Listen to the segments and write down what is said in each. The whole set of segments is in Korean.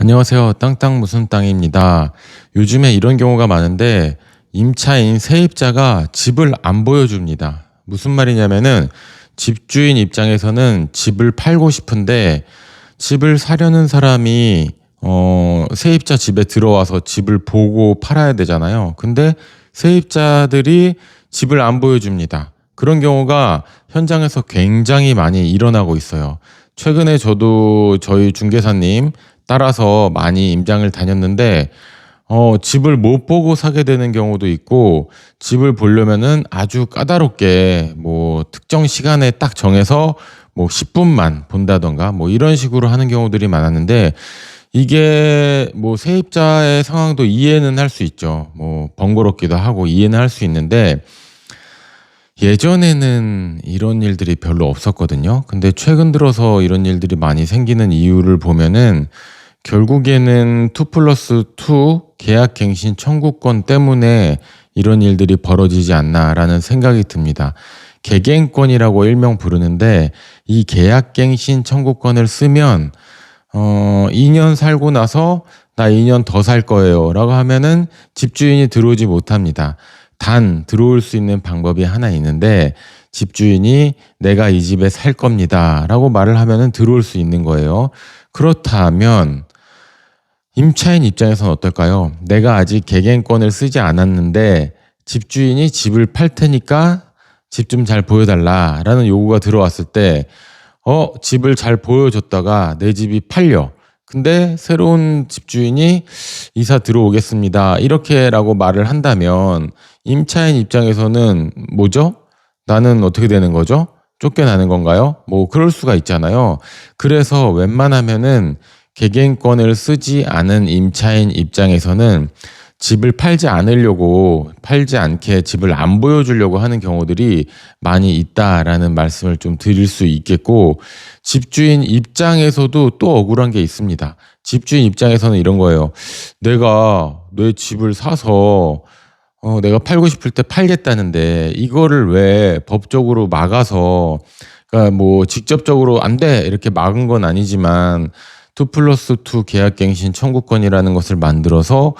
안녕하세요. 땅땅 무슨 땅입니다. 요즘에 이런 경우가 많은데 임차인 세입자가 집을 안 보여줍니다. 무슨 말이냐면은 집주인 입장에서는 집을 팔고 싶은데 집을 사려는 사람이 어 세입자 집에 들어와서 집을 보고 팔아야 되잖아요. 근데 세입자들이 집을 안 보여줍니다. 그런 경우가 현장에서 굉장히 많이 일어나고 있어요. 최근에 저도 저희 중개사님 따라서 많이 임장을 다녔는데 어, 집을 못 보고 사게 되는 경우도 있고 집을 보려면은 아주 까다롭게 뭐 특정 시간에 딱 정해서 뭐 10분만 본다던가 뭐 이런 식으로 하는 경우들이 많았는데 이게 뭐 세입자의 상황도 이해는 할 수 있죠. 뭐 번거롭기도 하고 이해는 할 수 있는데 예전에는 이런 일들이 별로 없었거든요. 근데 최근 들어서 이런 일들이 많이 생기는 이유를 보면은 결국에는 2 플러스 2 계약갱신 청구권 때문에 이런 일들이 벌어지지 않나라는 생각이 듭니다. 개갱권이라고 일명 부르는데 이 계약갱신 청구권을 쓰면 어 2년 살고 나서 나 2년 더 살 거예요 라고 하면은 집주인이 들어오지 못합니다. 단 들어올 수 있는 방법이 하나 있는데 집주인이 내가 이 집에 살 겁니다 라고 말을 하면은 들어올 수 있는 거예요. 그렇다면 임차인 입장에서는 어떨까요? 내가 아직 개개인권을 쓰지 않았는데 집주인이 집을 팔 테니까 집 좀 잘 보여달라 라는 요구가 들어왔을 때 어, 집을 잘 보여줬다가 내 집이 팔려. 근데 새로운 집주인이 이사 들어오겠습니다. 이렇게라고 말을 한다면 임차인 입장에서는 뭐죠? 나는 어떻게 되는 거죠? 쫓겨나는 건가요? 뭐 그럴 수가 있잖아요. 그래서 웬만하면은 개개인권을 쓰지 않은 임차인 입장에서는 집을 팔지 않으려고 팔지 않게 집을 안 보여주려고 하는 경우들이 많이 있다라는 말씀을 좀 드릴 수 있겠고 집주인 입장에서도 또 억울한 게 있습니다. 집주인 입장에서는 이런 거예요. 내가 내 집을 사서 어, 내가 팔고 싶을 때 팔겠다는데 이거를 왜 법적으로 막아서 그러니까 뭐 직접적으로 안 돼 이렇게 막은 건 아니지만 2 플러스 2 계약갱신 청구권이라는 것을 만들어서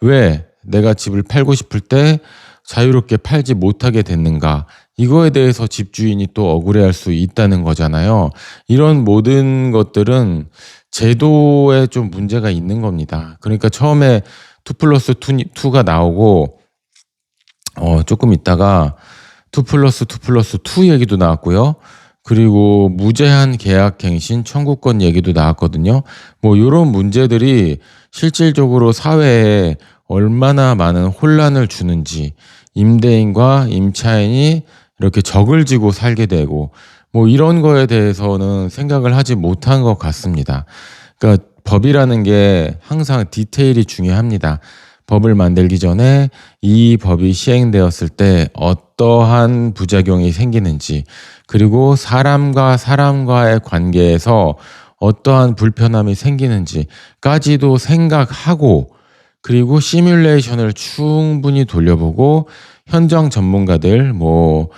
왜 내가 집을 팔고 싶을 때 자유롭게 팔지 못하게 됐는가. 이거에 대해서 집주인이 또 억울해할 수 있다는 거잖아요. 이런 모든 것들은 제도에 좀 문제가 있는 겁니다. 그러니까 처음에 2 플러스 2가 나오고, 어, 조금 있다가 2 플러스 2 플러스 2 얘기도 나왔고요. 그리고 무제한 계약 갱신 청구권 얘기도 나왔거든요. 뭐 이런 문제들이 실질적으로 사회에 얼마나 많은 혼란을 주는지 임대인과 임차인이 이렇게 적을 지고 살게 되고 뭐 이런 거에 대해서는 생각을 하지 못한 것 같습니다. 그러니까 법이라는 게 항상 디테일이 중요합니다. 법을 만들기 전에 이 법이 시행되었을 때 어 떠한 부작용이 생기는지 그리고 사람과 사람과의 관계에서 어떠한 불편함이 생기는지까지도 생각하고 그리고 시뮬레이션을 충분히 돌려보고 현장 전문가들 뭐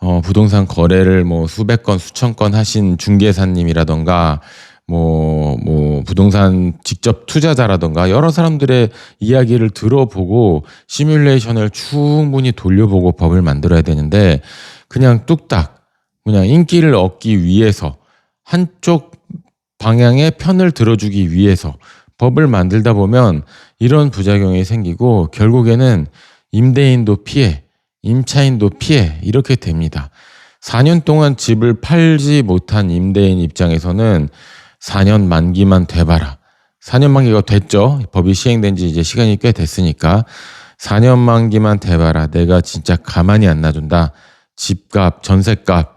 어, 부동산 거래를 뭐 수백 건 수천 건 하신 중개사님이라던가 뭐, 뭐, 부동산 직접 투자자라던가 여러 사람들의 이야기를 들어보고 시뮬레이션을 충분히 돌려보고 법을 만들어야 되는데 그냥 뚝딱 그냥 인기를 얻기 위해서 한쪽 방향의 편을 들어주기 위해서 법을 만들다 보면 이런 부작용이 생기고 결국에는 임대인도 피해, 임차인도 피해 이렇게 됩니다. 4년 동안 집을 팔지 못한 임대인 입장에서는 4년 만기만 돼봐라. 4년 만기가 됐죠. 법이 시행된 지 이제 시간이 꽤 됐으니까 4년 만기만 돼봐라. 내가 진짜 가만히 안 놔둔다. 집값, 전세값,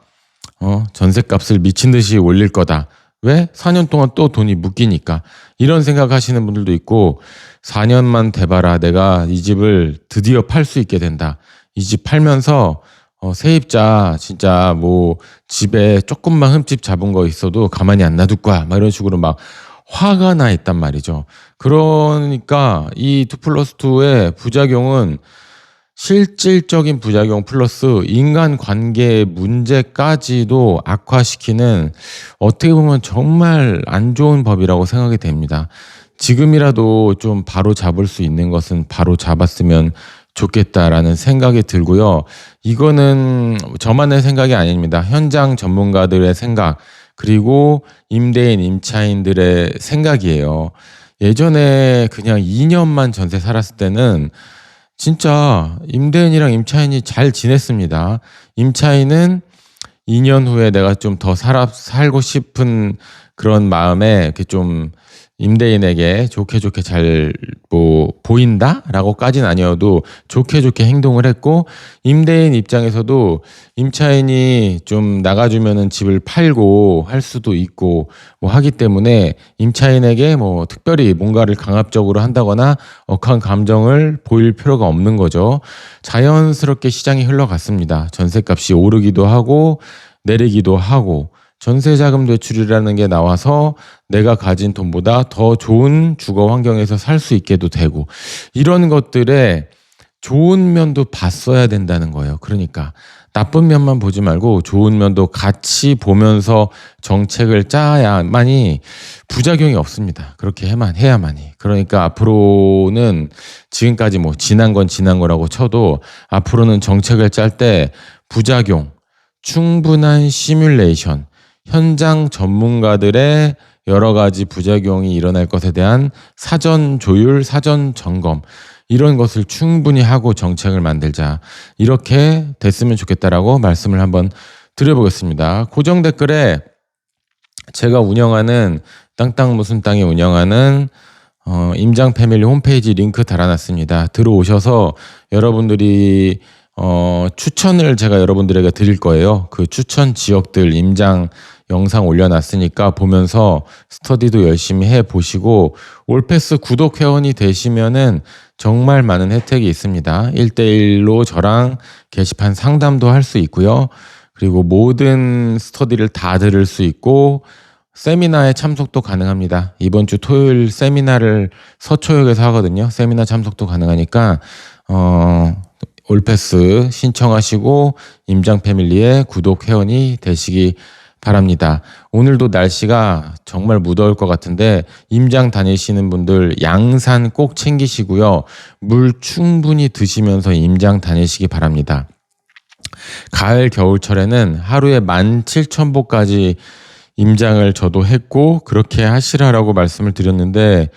어, 전세값을 미친 듯이 올릴 거다. 왜? 4년 동안 또 돈이 묶이니까. 이런 생각 하시는 분들도 있고, 4년만 돼봐라. 내가 이 집을 드디어 팔 수 있게 된다. 이 집 팔면서 어, 세입자 진짜 뭐 집에 조금만 흠집 잡은 거 있어도 가만히 안 놔둘 거야. 막 이런 식으로 막 화가 나 있단 말이죠. 그러니까 이2 플러스 2의 부작용은 실질적인 부작용 플러스 인간 관계 문제까지도 악화시키는 어떻게 보면 정말 안 좋은 법이라고 생각이 됩니다. 지금이라도 좀 바로 잡을 수 있는 것은 바로 잡았으면 좋겠다라는 생각이 들고요. 이거는 저만의 생각이 아닙니다. 현장 전문가들의 생각, 그리고 임대인, 임차인들의 생각이에요. 예전에 그냥 2년만 전세 살았을 때는 진짜 임대인이랑 임차인이 잘 지냈습니다. 임차인은 2년 후에 내가 좀 더 살아, 살고 싶은 그런 마음에 이렇게 좀 임대인에게 좋게 좋게 잘 뭐 보인다라고까지는 아니어도 좋게 좋게 행동을 했고 임대인 입장에서도 임차인이 좀 나가주면은 집을 팔고 할 수도 있고 뭐 하기 때문에 임차인에게 뭐 특별히 뭔가를 강압적으로 한다거나 억한 감정을 보일 필요가 없는 거죠. 자연스럽게 시장이 흘러갔습니다. 전세값이 오르기도 하고 내리기도 하고 전세자금 대출이라는 게 나와서 내가 가진 돈보다 더 좋은 주거 환경에서 살 수 있게도 되고 이런 것들에 좋은 면도 봤어야 된다는 거예요. 그러니까 나쁜 면만 보지 말고 좋은 면도 같이 보면서 정책을 짜야만이 부작용이 없습니다. 그렇게 해만 해야만이. 그러니까 앞으로는 지금까지 뭐 지난 건 지난 거라고 쳐도 앞으로는 정책을 짤 때 부작용, 충분한 시뮬레이션, 현장 전문가들의 여러 가지 부작용이 일어날 것에 대한 사전 조율, 사전 점검, 이런 것을 충분히 하고 정책을 만들자. 이렇게 됐으면 좋겠다라고 말씀을 한번 드려보겠습니다. 고정 댓글에 제가 운영하는 땅땅 무슨 땅이 운영하는 어, 임장 패밀리 홈페이지 링크 달아놨습니다. 들어오셔서 여러분들이 어, 추천을 제가 여러분들에게 드릴 거예요. 그 추천 지역들 임장 영상 올려놨으니까 보면서 스터디도 열심히 해 보시고 올패스 구독 회원이 되시면은 정말 많은 혜택이 있습니다. 1대1로 저랑 게시판 상담도 할 수 있고요. 그리고 모든 스터디를 다 들을 수 있고 세미나에 참석도 가능합니다. 이번 주 토요일 세미나를 서초역에서 하거든요. 세미나 참석도 가능하니까 어 올패스 신청하시고 임장 패밀리의 구독 회원이 되시기 바랍니다. 오늘도 날씨가 정말 무더울 것 같은데 임장 다니시는 분들 양산 꼭 챙기시고요. 물 충분히 드시면서 임장 다니시기 바랍니다. 가을 겨울철에는 하루에 17,000보까지 임장을 저도 했고 그렇게 하시라라고 말씀을 드렸는데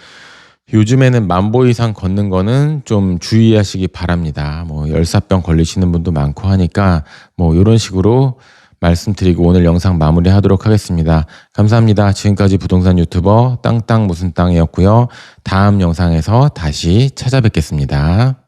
요즘에는 만보 이상 걷는 거는 좀 주의하시기 바랍니다. 뭐 열사병 걸리시는 분도 많고 하니까 뭐 이런 식으로 말씀드리고 오늘 영상 마무리하도록 하겠습니다. 감사합니다. 지금까지 부동산 유튜버 땅땅 무슨 땅이었고요. 다음 영상에서 다시 찾아뵙겠습니다.